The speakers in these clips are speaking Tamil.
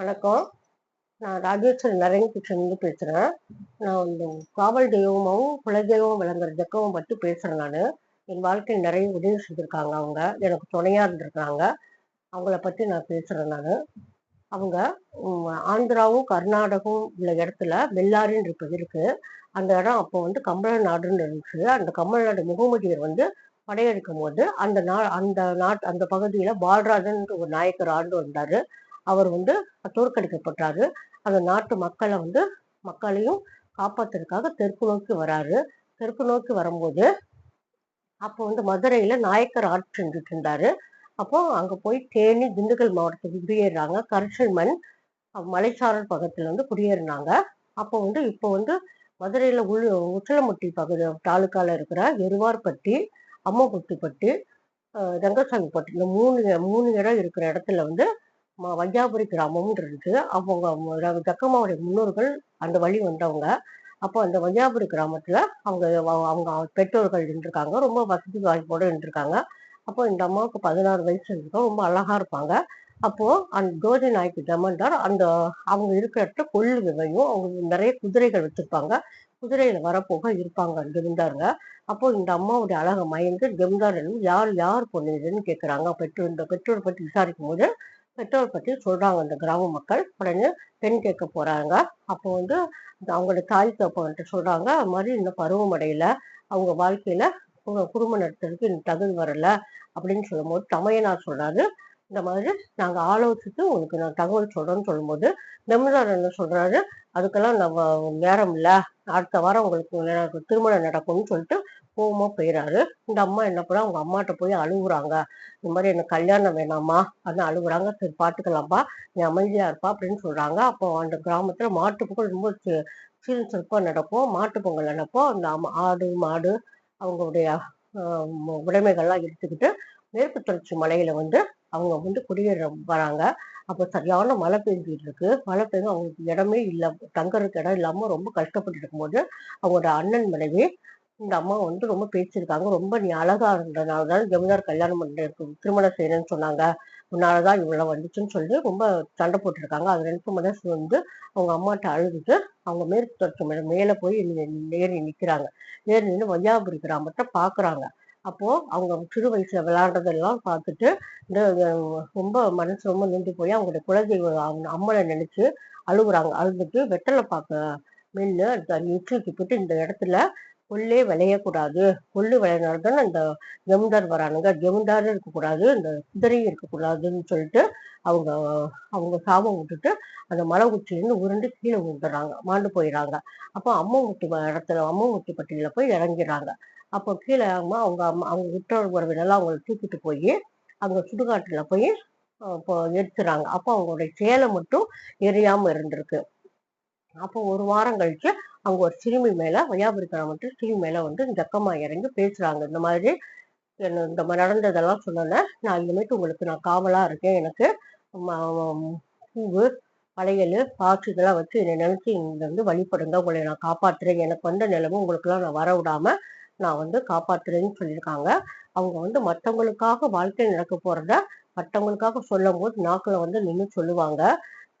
வணக்கம். நான் ராஜேஸ்வரி நரேன் கிச்சன்லேருந்து பேசுகிறேன் நான் இந்த காவல் தெய்வமாகவும் குலதெய்வம் விளங்குற ஜக்கமும் பற்றி பேசுகிறேன் நான். என் வாழ்க்கையில் நிறைய உதவி செஞ்சுருக்காங்க அவங்க. எனக்கு துணையாக இருந்திருக்காங்க அவங்கள பற்றி நான் பேசுகிறேன் நான். அவங்க ஆந்திராவும் கர்நாடகம் உள்ள இடத்துல பெல்லாரின்னு இருப்பது இருக்குது அந்த இடம் அப்போ வந்து கம்பள நாடுன்னு இருந்துச்சு. அந்த கம்பள நாடு முகமதியர் வந்து படையெடுக்கும் போது அந்த நா அந்த நாட் அந்த பகுதியில் பால்ராஜன் ஒரு நாயக்கர் ஆண்டு வந்தார். அவர் வந்து தோற்கடிக்கப்பட்டாரு. அந்த நாட்டு மக்களை வந்து மக்களையும் காப்பாத்துறதுக்காக தெற்கு நோக்கி வராரு. தெற்கு நோக்கி வரும்போது அப்போ வந்து மதுரையில நாயக்கர் ஆட்சி செஞ்சுட்டு இருந்தாரு. அப்போ அங்க போய் தேனி திண்டுக்கல் மாவட்டத்துக்கு குடியேறாங்க கரிசல் மண் மலைச்சாரல் பக்கத்துல வந்து குடியேறினாங்க. அப்போ வந்து இப்போ வந்து மதுரையில உள் உச்சலமுட்டி பகுதி தாலுக்கால இருக்கிற எருவார்பட்டி அம்மகுட்டிப்பட்டி ரங்கசாமிப்பட்டி இந்த மூணு மூணு இடம் இருக்கிற இடத்துல வந்து வையாபுரி கிராமம்னு இருக்கு. அவங்க ஜக்கம்மாவுடைய முன்னோர்கள் அந்த வழி வந்தவங்க. அப்போ அந்த வையாபுரி கிராமத்துல அவங்க அவங்க பெற்றோர்கள் இருந்திருக்காங்க ரொம்ப வசதி வாய்ப்போட இருந்திருக்காங்க அப்போ இந்த அம்மாவுக்கு பதினாறு வயசு இருக்கும் ரொம்ப அழகா இருப்பாங்க. அப்போ அந்த ஜோதி நாய்க்கு ஜமந்தார் அந்த அவங்க இருக்கிற இடத்துல கொள்ளு விதையும் அவங்க நிறைய குதிரைகள் வச்சிருப்பாங்க. குதிரையில வரப்போக இருப்பாங்க அந்த ஜமீன்தாருங்க. அப்போ இந்த அம்மாவுடைய அழகை மயந்து ஜமீன்தார் யார் யார் பொண்ணு இதுன்னு கேட்குறாங்க பெற்றோர் இந்த பெற்றோர் பற்றி விசாரிக்கும் போது பெற்றோர் பற்றி சொல்றாங்க அந்த கிராம மக்கள். உடனே பெண் கேட்க போறாங்க. அப்போ வந்து அவங்களோட தாய் தப்பவன்ட்டு சொல்றாங்க அது மாதிரி இந்த பருவமடையில அவங்க வாழ்க்கையில குடும்ப குடும்பம் நடத்துறதுக்கு தகுதி வரல அப்படின்னு சொல்லும்போது தமையனார் சொல்றாரு. இந்த மாதிரி நாங்க ஆலோசித்து உங்களுக்கு நான் தகவல் சொல்றோம்னு சொல்லும்போது நெமிதார் என்ன சொல்றாரு அதுக்கெல்லாம் நம்ம நேரம் இல்ல. அடுத்த வாரம் உங்களுக்கு திருமணம் நடக்கும்னு சொல்லிட்டு கோவமா போயிடாரு இந்த அம்மா என்ன பண்ணா அவங்க அம்மாட்ட போய் அழுகுறாங்க இந்த மாதிரி எனக்கு கல்யாணம் வேணாமா? அதான் அழுகுறாங்க சரி பாத்துக்கலாம்ப்பா. நீ அமைதியா இருப்பா அப்படின்னு சொல்றாங்க. அப்போ அந்த கிராமத்துல மாட்டு பொங்கல் ரொம்ப சீரும் சிறப்பா நடக்கும். மாட்டுப்பொங்கல் நடக்கும் அந்த ஆடு மாடு அவங்களுடைய உடைமைகள்லாம் எடுத்துக்கிட்டு மேற்கு தொடர்ச்சி மலையில வந்து அவங்க வந்து குடியேற வராங்க. அப்போ சரியான மழை பெஞ்சிட்டு இருக்கு. மழை பெய்ஞ்சு அவங்களுக்கு இடமே இல்லை. தங்கறதுக்கு இடம் இல்லாம ரொம்ப கஷ்டப்பட்டு இருக்கும்போது அவங்களோட அண்ணன் மனைவி இந்த அம்மா வந்து ரொம்ப பேசியிருக்காங்க. ரொம்ப நீ அழகா இருந்ததுனால தான் ஜமீன்தார் கல்யாணம் பண்ணிருக்கு திருமணம் செய்யறேன்னு சொன்னாங்க. உன்னாலதான் இவ்வளவு வந்துச்சுன்னு சொல்லி ரொம்ப சண்டை போட்டிருக்காங்க. அது ரெண்டு மனசு வந்து அவங்க அம்மாட்ட அழுதுட்டு அவங்க மேற்கு தொடர்ச்சி மலை மேல போய் நேரி ஏறி நிக்கிறாங்க. ஏறி நின்று வையாபுரி கிராமத்தை பாக்குறாங்க. அப்போ அவங்க சிறு வயசுல விளையாடுறதெல்லாம் பார்த்துட்டு இந்த ரொம்ப மனசு ரொம்ப நின்று போய் அவங்களுடைய குலதெய்வ அவங்க அம்மனை நினைச்சு அழுகுறாங்க. அழுதுட்டு வெத்தலை பார்க்க மின்னு இட்லிக்கு போட்டு இந்த இடத்துல கொள்ளே விளையக்கூடாது கொள்ளு விளையினால்தான் அந்த இந்த ஜமீன்தார் வரானுங்க. ஜமீன்தார் இருக்கக்கூடாது இந்த குதிரையும் இருக்கக்கூடாதுன்னு சொல்லிட்டு அவங்க அவங்க சாபம் விட்டுட்டு அந்த மலை உச்சியிலேருந்து உருண்டு கீழே விழுந்துடுறாங்க மாண்டு போயிடுறாங்க. அப்போ அம்மங்குட்டி இடத்துல அம்மங்குட்டி பட்டியல போய் இறங்கிடுறாங்க அப்போ கீழே அம்மா அவங்க அம்மா அவங்க உற்றோர் உறவினெல்லாம் அவங்களை தூக்கிட்டு போய் அவங்க சுடுகாட்டில் போய் இப்போ எரிச்சுறாங்க அப்போ அவங்களுடைய சேலை மட்டும் எரியாமல் இருந்திருக்கு. அப்போ ஒரு வாரம் கழிச்சு அவங்க ஒரு சிறுமி மேலே வையாபுரி மட்டும் சிறுமி மேலே வந்து ஜக்கம்மா இறங்கி பேசுகிறாங்க இந்த மாதிரி என்ன இந்த மாதிரி நடந்ததெல்லாம் சொன்னேன் நான் இனிமேட்டு உங்களுக்கு நான் காவலாக இருக்கேன். எனக்கு பூவு வளையல் பாக்கு இதெல்லாம் வச்சு என்னை நினச்சி இங்கே வந்து வழிபடுங்க. உங்களை நான் காப்பாற்றுறேன் எனக்கு வந்த நிலைமை உங்களுக்குலாம் நான் வர விடாமல் நான் வந்து காப்பாத்துறேன்னு சொல்லியிருக்காங்க. அவங்க வந்து மற்றவங்களுக்காக வாழ்க்கையில் நடக்க போறத மற்றவங்களுக்காக சொல்லும் போது நாக்கில் வந்து நின்று சொல்லுவாங்க.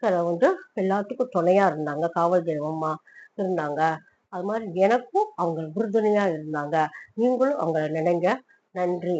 சில வந்து எல்லாத்துக்கும் துணையா இருந்தாங்க. காவல் தெய்வமா இருந்தாங்க. அது மாதிரி எனக்கும் அவங்க உறுதுணையா இருந்தாங்க. நீங்களும் அவங்கள நினைங்க. நன்றி.